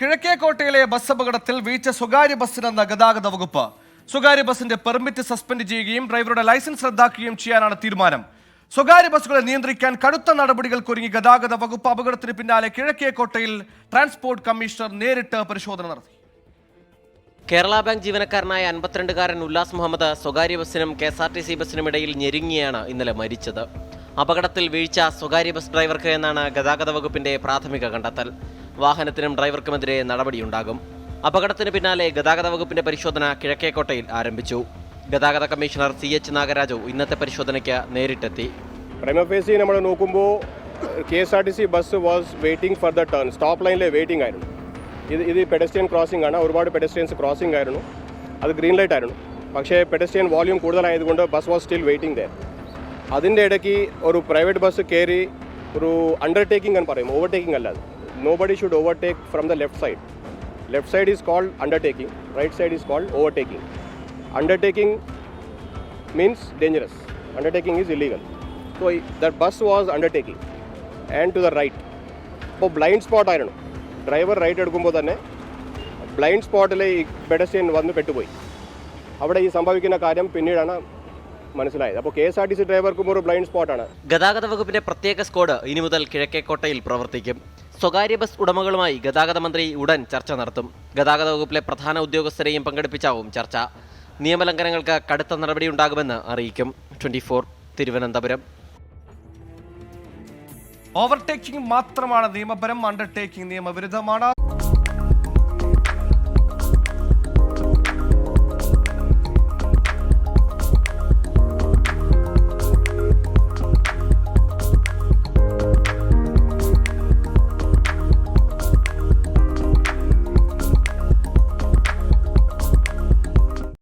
കിഴക്കേക്കോട്ടയിലെ bus അപകടത്തിൽ വീഴ്ച സ്വകാര്യ ബസ്സിനെന്ന ഗതാഗത വകുപ്പ്. സ്വകാര്യ ബസിന്റെ പെർമിറ്റ് സസ്പെൻഡ് ചെയ്യുകയും ഡ്രൈവറുടെ ലൈസൻസ് റദ്ദാക്കുകയും ചെയ്യാനാണ് തീരുമാനം. സ്വകാര്യ ബസ്സുകളെ നിയന്ത്രിക്കാൻ കടുത്ത നടപടികൾക്കൊരുങ്ങി ഗതാഗത വകുപ്പ് അപകടത്തിന് പിന്നാലെ കിഴക്കേ കോട്ടയിൽ ട്രാൻസ്പോർട്ട് കമ്മീഷണർ നേരിട്ട് പരിശോധന നടത്തി. കേരള ബാങ്ക് ജീവനക്കാരനായ അൻപത്തിരണ്ടുകാരൻ ഉല്ലാസ് മുഹമ്മദ് സ്വകാര്യ ബസ്സിനും K S R T C ബസ്സിനും ഇടയിൽ ഞെരുങ്ങിയാണ് ഇന്നലെ മരിച്ചത്. അപകടത്തിൽ വീഴ്ച സ്വകാര്യ ബസ് ഡ്രൈവർക്ക് എന്നാണ് ഗതാഗത വകുപ്പിന്റെ പ്രാഥമിക കണ്ടെത്തൽ. വാഹനത്തിനും ഡ്രൈവർക്കുമെതിരെ നടപടിയുണ്ടാകും. അപകടത്തിന് പിന്നാലെ ഗതാഗത വകുപ്പിന്റെ പരിശോധന കിഴക്കേക്കോട്ടയിൽ ആരംഭിച്ചു. ഗതാഗത കമ്മീഷണർ സി എച്ച് നാഗരാജു ഇന്നത്തെ പരിശോധനയ്ക്ക് നേരിട്ടെത്തി. പ്രൈമഫേസി നമ്മൾ നോക്കുമ്പോൾ K S R T C bus was waiting for the turn stop ലൈനിലെ വെയിറ്റിംഗ് ആയിരുന്നു. ഇത് ഇത് പെഡസ്ട്രിയൻ ക്രോസിംഗ് ആണ്. ഒരുപാട് പെഡസ്ട്രിയൻസ് ക്രോസിംഗ് ആയിരുന്നു. അത് ഗ്രീൻ ലൈറ്റ് ആയിരുന്നു. പക്ഷേ പെഡസ്ട്രിയൻ വോള്യൂം കൂടുതലായതുകൊണ്ട് bus was still waiting there അതിന്റെ ഇടയ്ക്ക് ഒരു പ്രൈവറ്റ് ബസ് കയറി ഒരു അണ്ടർടേക്കിംഗ് എന്ന് പറയും ഓവർടേക്കിംഗ് അല്ല nobody should overtake from the left side left side is called undertaking right side is called overtaking undertaking means dangerous. Undertaking is illegal. So that bus was undertaking. And to the right. അപ്പോൾ blind spot ആയിരുന്നു. Driver right എടുക്കുമ്പോൾ തന്നെ blind സ്പോട്ടിൽ ഈ pedestrian വന്ന് പെട്ടുപോയി. അവിടെ ഈ സംഭവിക്കുന്ന കാര്യം പിന്നീടാണ് മനസ്സിലായത്. അപ്പോൾ K S R T C ഡ്രൈവർക്കും ഒരു ബ്ലൈൻഡ് സ്പോട്ടാണ് ഗതാഗത വകുപ്പിന്റെ പ്രത്യേക സ്ക്വാഡ് ഇനി മുതൽ കിഴക്കേക്കോട്ടയിൽ പ്രവർത്തിക്കും. സ്വകാര്യ ബസ് ഉടമകളുമായി ഗതാഗത മന്ത്രി ഉടൻ ചർച്ച നടത്തും. ഗതാഗത വകുപ്പിലെ പ്രധാന ഉദ്യോഗസ്ഥരെയും പങ്കെടുപ്പിച്ചാവും ചർച്ച. നിയമലംഘനങ്ങൾക്ക് കടുത്ത നടപടിയുണ്ടാകുമെന്ന് അറിയിക്കും. Twenty four Thiruvananthapuram. ഓവർടേക്കിംഗ് മാത്രമാണ് നിയമപരം അണ്ടർടേക്കിംഗ് നിയമവിരുദ്ധമാണ്.